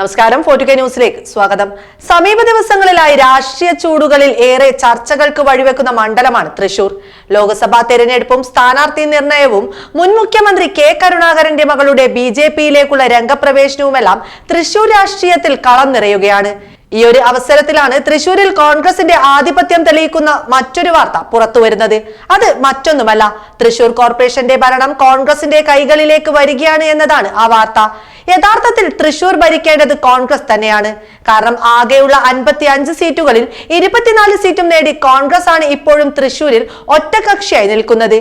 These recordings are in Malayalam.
നമസ്കാരം ഫോർട്ടുകെ ന്യൂസിലേക്ക് സ്വാഗതം. സമീപ ദിവസങ്ങളിലായി രാഷ്ട്രീയ ചൂടുകളിൽ ഏറെ ചർച്ചകൾക്ക് വഴിവെക്കുന്ന മണ്ഡലമാണ് തൃശൂർ. ലോക്സഭാ തെരഞ്ഞെടുപ്പും സ്ഥാനാർത്ഥി നിർണയവും മുൻ മുഖ്യമന്ത്രി കെ കരുണാകരന്റെ മകളുടെ ബി ജെ പിയിലേക്കുള്ള രംഗപ്രവേശനവുമെല്ലാം തൃശൂർ രാഷ്ട്രീയത്തിൽ കളം നിറയുകയാണ്. ഈ ഒരു അവസരത്തിലാണ് തൃശൂരിൽ കോൺഗ്രസിന്റെ ആധിപത്യം തെളിയിക്കുന്ന മറ്റൊരു വാർത്ത പുറത്തുവരുന്നത്. അത് മറ്റൊന്നുമല്ല തൃശൂർ കോർപ്പറേഷന്റെ ഭരണം കോൺഗ്രസിന്റെ കൈകളിലേക്ക് വരികയാണ് എന്നതാണ് ആ വാർത്ത. യഥാർത്ഥത്തിൽ തൃശൂർ ഭരിക്കേണ്ടത് കോൺഗ്രസ് തന്നെയാണ്. കാരണം ആകെയുള്ള അൻപത്തി അഞ്ച് സീറ്റുകളിൽ ഇരുപത്തിനാല് സീറ്റും നേടി കോൺഗ്രസ് ആണ് ഇപ്പോഴും തൃശൂരിൽ ഒറ്റകക്ഷിയായി നിൽക്കുന്നത്.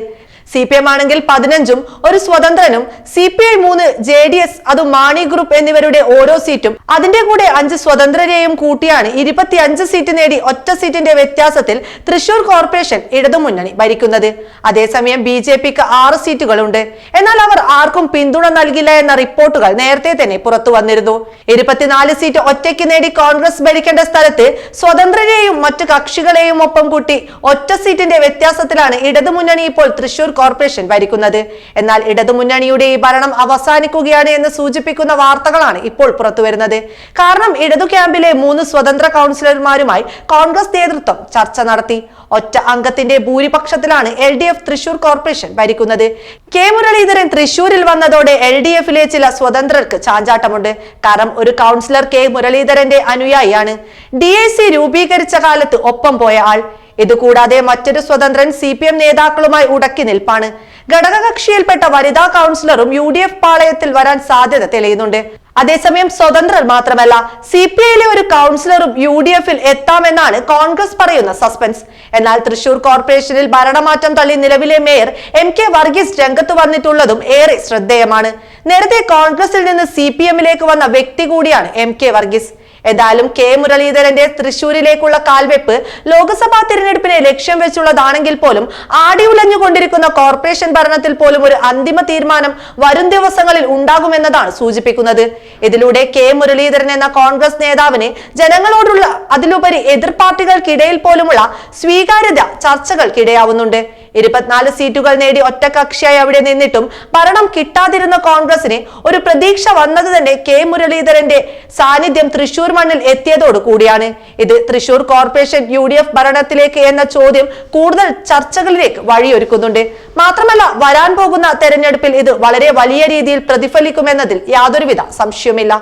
സി പി എം ആണെങ്കിൽ പതിനഞ്ചും ഒരു സ്വതന്ത്രനും സി പി ഐ മൂന്ന് ജെ ഡി എസ് അത് മാണി ഗ്രൂപ്പ് എന്നിവരുടെ ഓരോ സീറ്റും. അതിന്റെ കൂടെ അഞ്ച് സ്വതന്ത്രരെയും കൂട്ടിയാണ് ഇരുപത്തി അഞ്ച് സീറ്റ് നേടി ഒറ്റ സീറ്റിന്റെ വ്യത്യാസത്തിൽ തൃശൂർ കോർപ്പറേഷൻ ഇടതുമുന്നണി ഭരിക്കുന്നത്. അതേസമയം ബി ജെ പിക്ക് ആറ് സീറ്റുകളുണ്ട്. എന്നാൽ അവർ ആർക്കും പിന്തുണ നൽകില്ല എന്ന റിപ്പോർട്ടുകൾ നേരത്തെ തന്നെ പുറത്തു വന്നിരുന്നു. ഇരുപത്തിനാല് സീറ്റ് ഒറ്റയ്ക്ക് നേടി കോൺഗ്രസ് ഭരിക്കേണ്ട സ്ഥലത്ത് സ്വതന്ത്രരെയും മറ്റു കക്ഷികളെയും ഒപ്പം കൂട്ടി ഒറ്റ സീറ്റിന്റെ വ്യത്യാസത്തിലാണ് ഇടതുമുന്നണി ഇപ്പോൾ തൃശൂർ കോർപ്പറേഷൻ ഭരിക്കുന്നത്. എന്നാൽ ഇടതുമുന്നണിയുടെ ഈ ഭരണം അവസാനിക്കുകയാണ് എന്ന് സൂചിപ്പിക്കുന്ന വാർത്തകളാണ് ഇപ്പോൾ പുറത്തുവരുന്നത്. കാരണം ഇടതു ക്യാമ്പിലെ മൂന്ന് സ്വതന്ത്ര കൗൺസിലർമാരുമായി കോൺഗ്രസ് നേതൃത്വം ചർച്ച നടത്തി. ഒറ്റ അംഗത്തിന്റെ ഭൂരിപക്ഷത്തിലാണ് L D F Thrissur corporation ഭരിക്കുന്നത്. കെ മുരളീധരൻ തൃശൂരിൽ വന്നതോടെ എൽ ഡി എഫിലെ ചില സ്വതന്ത്രർക്ക് ചാഞ്ചാട്ടമുണ്ട്. കാരണം ഒരു കൗൺസിലർ കെ മുരളീധരന്റെ അനുയായിയാണ്. ഡി സി രൂപീകരിച്ച കാലത്ത് ഒപ്പം പോയ ആൾ. ഇതുകൂടാതെ മറ്റൊരു സ്വതന്ത്രൻ സി പി എം നേതാക്കളുമായി ഉടക്കി നിൽപ്പാണ്. ഘടകകക്ഷിയിൽപ്പെട്ട വനിതാ കൗൺസിലറും യു ഡി എഫ് പാളയത്തിൽ വരാൻ സാധ്യത തെളിയുന്നുണ്ട്. അതേസമയം സ്വതന്ത്രർ മാത്രമല്ല സി പി ഐയിലെ ഒരു കൗൺസിലറും യു ഡി എഫിൽ എത്താമെന്നാണ് കോൺഗ്രസ് പറയുന്ന സസ്പെൻസ്. എന്നാൽ തൃശൂർ കോർപ്പറേഷനിൽ ഭരണമാറ്റം തള്ളി നിലവിലെ മേയർ എം കെ വർഗീസ് രംഗത്ത് വന്നിട്ടുള്ളതും ഏറെ ശ്രദ്ധേയമാണ്. നേരത്തെ കോൺഗ്രസിൽ നിന്ന് സി പി എമ്മിലേക്ക് വന്ന വ്യക്തി കൂടിയാണ് എം കെ വർഗീസ്. ഏതായാലും കെ മുരളീധരന്റെ തൃശൂരിലേക്കുള്ള കാൽവെപ്പ് ലോക്സഭാ തിരഞ്ഞെടുപ്പിനെ ലക്ഷ്യം വെച്ചുള്ളതാണെങ്കിൽ പോലും ആടിയുലഞ്ഞുകൊണ്ടിരിക്കുന്ന കോർപ്പറേഷൻ ഭരണത്തിൽ പോലും ഒരു അന്തിമ തീരുമാനം വരും ദിവസങ്ങളിൽ ഉണ്ടാകുമെന്നതാണ് സൂചിപ്പിക്കുന്നത്. ഇതിലൂടെ കെ മുരളീധരൻ എന്ന കോൺഗ്രസ് നേതാവിന് ജനങ്ങളോടുള്ള അതിലുപരി എതിർ പാർട്ടികൾക്കിടയിൽ പോലുമുള്ള സ്വീകാര്യത ചർച്ചകൾക്കിടയാവുന്നുണ്ട്. ഇരുപത്തിനാല് സീറ്റുകൾ നേടി ഒറ്റകക്ഷിയായി അവിടെ നിന്നിട്ടും ഭരണം കിട്ടാതിരുന്ന കോൺഗ്രസിന് ഒരു പ്രതീക്ഷ വന്നത് തന്നെ കെ മുരളീധരന്റെ സാന്നിധ്യം തൃശൂർ മണ്ണിൽ എത്തിയതോടു കൂടിയാണ്. ഇത് Thrissur corporation U D F ഭരണത്തിലേക്ക് എന്ന ചോദ്യം കൂടുതൽ ചർച്ചകളിലേക്ക് വഴിയൊരുക്കുന്നുണ്ട്. മാത്രമല്ല വരാൻ പോകുന്ന തെരഞ്ഞെടുപ്പിൽ ഇത് വളരെ വലിയ രീതിയിൽ പ്രതിഫലിക്കുമെന്നതിൽ യാതൊരുവിധ സംശയവുമില്ല.